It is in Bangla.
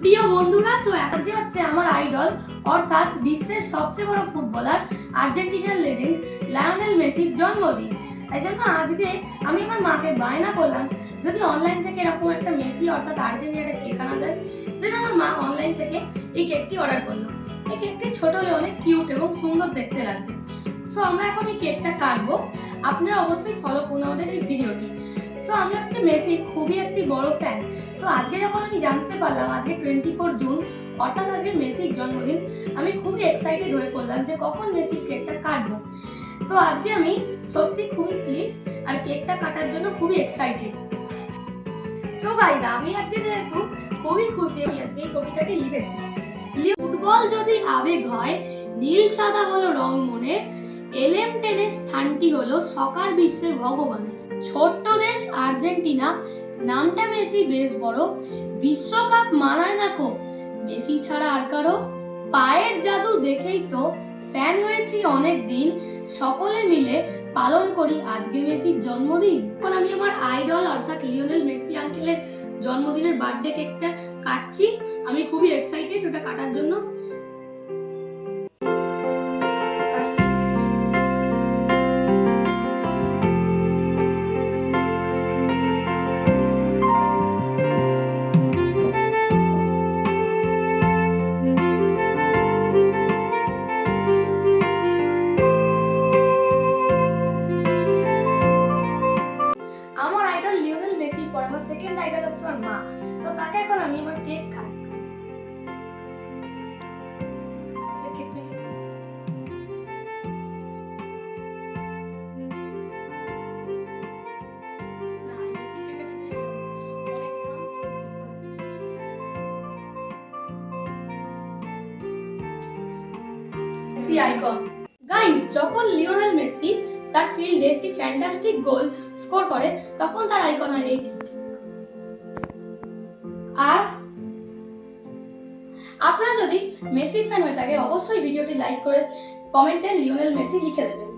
প্রিয় বন্ধুরা, তো আজকে হচ্ছে আমার আইডল অর্থাৎ বিশ্বের সবচেয়ে বড় ফুটবলার, আর্জেন্টিনার লেজেন্ড লায়নেল মেসির জন্মদিন। তাই জন্য আজকে আমি আমার মাকে বায়না করলাম, যদি অনলাইন থেকে এরকম একটা মেসি, অর্থাৎ আর্জেন্টিনার কেক আনা যায় যেন আমার মা অনলাইন থেকে এই কেকটি অর্ডার করল। এই কেকটি ছোট হলে অনেক কিউট এবং সুন্দর দেখতে লাগছে। সো আমরা এখন এই কেকটা কাটবো। আপনারা অবশ্যই ফলো করুন আমাদের এই ভিডিওটি সো আমি হচ্ছে মেসির খুবই একটি বড় ফ্যান তো আজকে যখন আমি জানতে পারলাম, আজকে টোয়েন্টি ফোর জুন অর্থাৎ আজকে মেসির জন্মদিন, আমি খুবই এক্সাইটেড হয়ে পড়লাম যে কখন মেসির কেকটা কাটবো। তো আজকে আমি সত্যি খুবই প্লিজ আর কেকটা কাটার জন্য খুবই এক্সাইটেড সো গাইজ আমি আজকে যেহেতু খুবই খুশি, আমি আজকে এই কবিতাটি লিখেছি। ফুটবল যদি আবেগ হয়, নীল সাদা হলো রং মনের এলএম টেনের স্থানটি হলো সকার বিশ্বে ভগবানের। ছোট্ট দেশ আর্জেন্টিনা, নামটা মেসি বেশ বড়। বিশ্বকাপ মানায় না কো? মেসি ছাড়া আর কারও? পায়ের জাদু দেখেই তো ফ্যান হয়েছি অনেক দিন সকলে মিলে পালন করি আজকে মেসির জন্মদিন। এখন আমি আমার আইডল অর্থাৎ লিওনেল মেসি আঙ্কেলের জন্মদিনের বার্থডে কেকটা কাটছি। আমি খুবই এক্সাইটেড ওটা কাটার জন্য। আইডল হচ্ছে আমার মা। তো তাকে এখন আমি আমার কেক খাই। আইকন গাইস যখন লিওনেল মেসি তার ফিল্ডে একটি ফ্যান্টাস্টিক গোল স্কোর করে তখন তার আইকন হয় এইটি আর আপনারা যদি মেসি ফ্যান হয়ে থাকে, অবশ্যই ভিডিওটি লাইক করে কমেন্টে লিওনেল মেসি লিখে দেবেন।